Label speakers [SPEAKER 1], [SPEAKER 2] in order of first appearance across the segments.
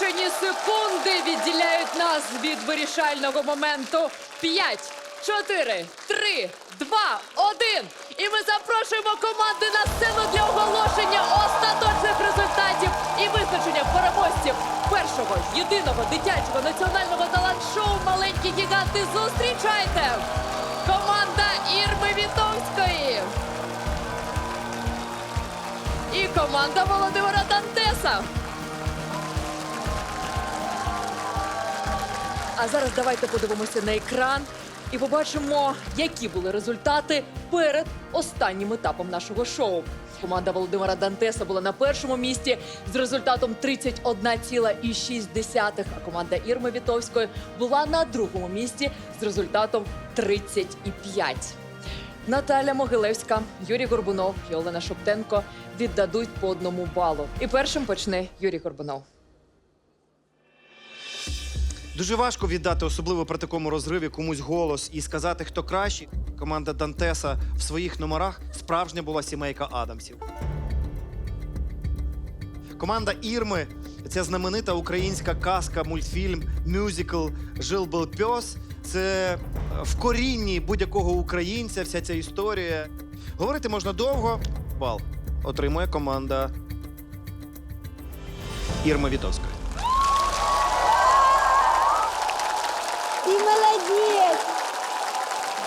[SPEAKER 1] Лічені секунди відділяють нас від вирішального моменту. П'ять, чотири, три, два, один. І ми запрошуємо команди на сцену для оголошення остаточних результатів і визначення переможців першого єдиного дитячого національного талант-шоу Маленькі гіганти. Зустрічайте! Команда Ірми Вітовської і команда Володимира Дантеса. А зараз давайте подивимося на екран і побачимо, які були результати перед останнім етапом нашого шоу. Команда Володимира Дантеса була на першому місці з результатом 31,6, а команда Ірми Вітовської була на другому місці з результатом 35. Наталя Могилевська, Юрій Горбунов і Олена Шоптенко віддадуть по одному балу. І першим почне Юрій Горбунов.
[SPEAKER 2] Дуже важко віддати, особливо при такому розриві, комусь голос і сказати, хто кращий. Команда Дантеса в своїх номерах справжня була сімейка Адамсів. Команда Ірми це знаменита українська казка, мультфільм, мюзикл Жил був пьос. Це в корінні будь-якого українця вся ця історія. Говорити можна довго. Бал отримує команда Ірми Вітовської.
[SPEAKER 3] Ти молодець!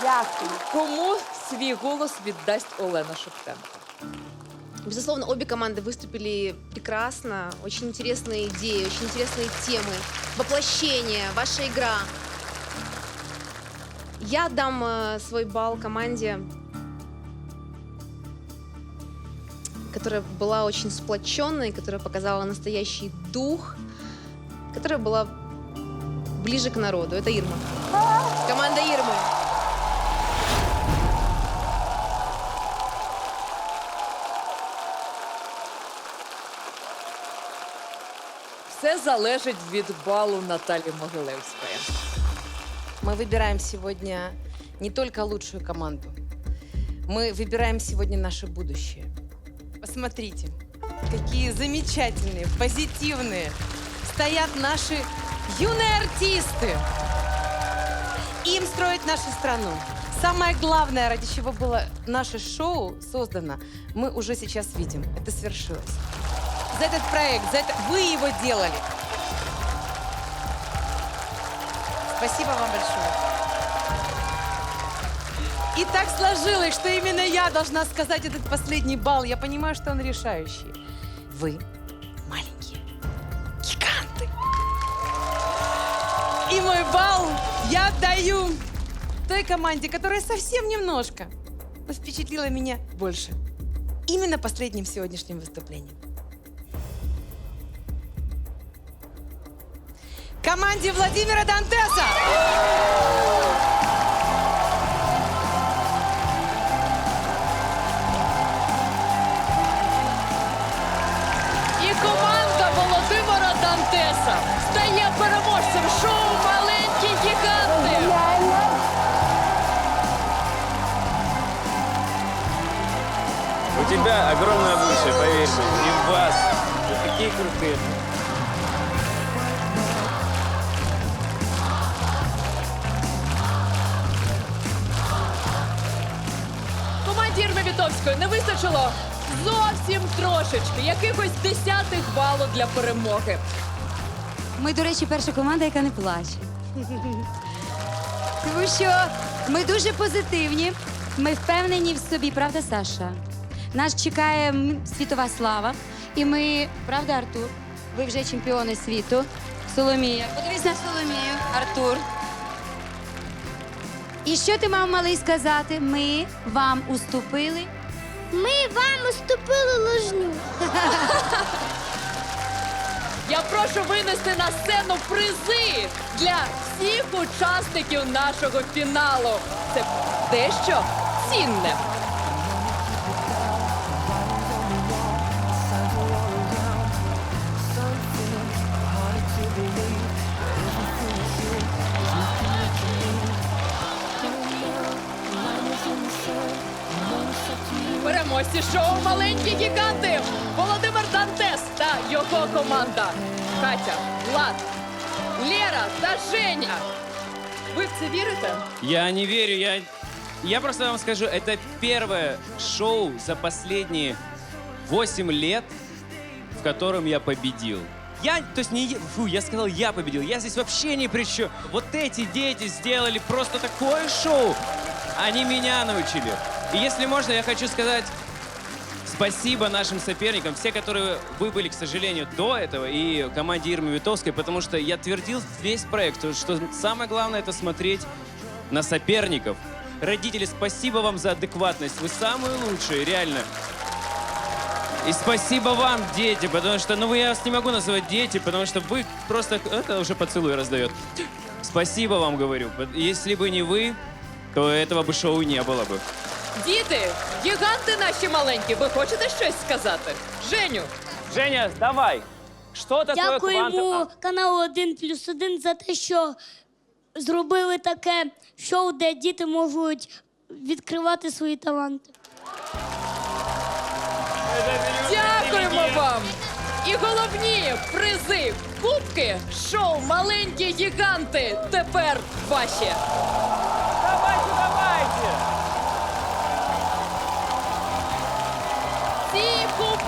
[SPEAKER 3] Дякую.
[SPEAKER 1] Кому свій голос віддасть Олена Шоптенко?
[SPEAKER 4] Безусловно, обе команды выступили прекрасно. Очень интересные идеи, очень интересные темы. Воплощение, ваша игра. Я дам э, свой балл команде, которая была очень сплоченной, которая показала настоящий дух, которая была ближе к народу. Это Ирма. Команда Ирмы.
[SPEAKER 1] Все залежить від балу Наталі Могилевської.
[SPEAKER 5] Мы выбираем сегодня не только лучшую команду. Мы выбираем сегодня наше будущее. Посмотрите, какие замечательные, позитивные стоят наши юные артисты. Им строить нашу страну. Самое главное, ради чего было наше шоу создано, мы уже сейчас видим. Это свершилось. За этот проект, за это вы его делали. Спасибо вам большое. И так сложилось, что именно я должна сказать этот последний балл. Я понимаю, что он решающий. Вы маленькие гиганты. И мой балл я даю той команде, которая совсем немножко но впечатлила меня больше. Именно последним сегодняшним выступлением. Команде Владимира Дантеса!
[SPEAKER 6] У тебя огромное будущее, поверь мне. И в вас. Вы такие крутые.
[SPEAKER 1] Команді Ірми Вітовської не вистачило зовсім трошечки, якихось десятих балу для перемоги.
[SPEAKER 7] Ми, до речі, перша команда, яка не плаче. Тому що ми дуже позитивні, ми впевнені в собі, правда, Саша? Нас чекає світова слава. І ми, правда, Артур? Ви вже чемпіони світу. Соломія. Подивись на Соломію, Артур. І що ти мав малий сказати? Ми вам уступили.
[SPEAKER 3] Ми вам уступили ложню.
[SPEAKER 1] Я прошу винести на сцену призи для всіх учасників нашого фіналу. Це дещо цінне. гості шоу Маленькі гіганти Володимир Дантес та його команда. Катя, Влад, Лера та Женя. Ви в це вірите?
[SPEAKER 6] Я не верю, я... Я просто вам скажу, это первое шоу за последние 8 лет, в котором я победил. Я, то есть не, я- фу, я сказал, я победил. Я здесь вообще ни при чем. Вот эти дети сделали просто такое шоу. Они меня научили. И если можно, я хочу сказать спасибо нашим соперникам, все, которые вы были, к сожалению, до этого, и команде Ирмы Витовской, потому что я твердил весь проект, что самое главное это смотреть на соперников. Родители, спасибо вам за адекватность. Вы самые лучшие, реально. И спасибо вам, дети, потому что, ну, я вас не могу называть дети, потому что вы просто, это уже поцелуй раздает. Спасибо вам, говорю. Если бы не вы, то этого бы шоу не было бы.
[SPEAKER 1] Діти, гіганти наші маленькі, ви хочете щось сказати? Женю,
[SPEAKER 6] Женя, давай. Что такое
[SPEAKER 3] Дякуємо каналу 1 плюс 1 за те, що зробили таке шоу, де діти можуть відкривати свої таланти.
[SPEAKER 1] дякуємо вам! І головні призи, кубки, шоу Маленькі гіганти тепер ваші.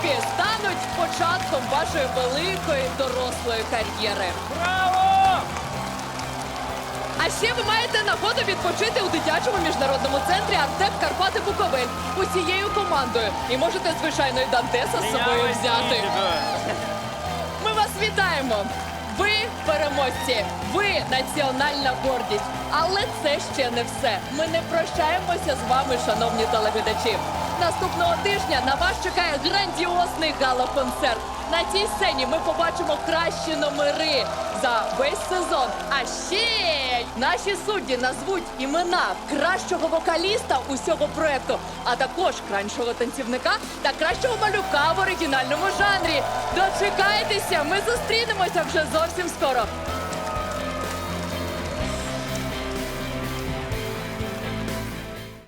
[SPEAKER 1] Кубки стануть початком вашої великої дорослої кар'єри.
[SPEAKER 6] Браво!
[SPEAKER 1] А ще ви маєте нагоду відпочити у дитячому міжнародному центрі Артек Карпати Буковель усією командою. І можете, звичайно, і Дантеса з собою взяти. Ми вас вітаємо! Ви переможці, ви національна гордість. Але це ще не все. Ми не прощаємося з вами, шановні телеглядачі. Наступного тижня на вас чекає грандіозний гала-концерт. На цій сцені ми побачимо кращі номери за весь сезон. А ще наші судді назвуть імена кращого вокаліста усього проекту, а також кращого танцівника та кращого малюка в оригінальному жанрі. Дочекайтеся, ми зустрінемося вже зовсім скоро.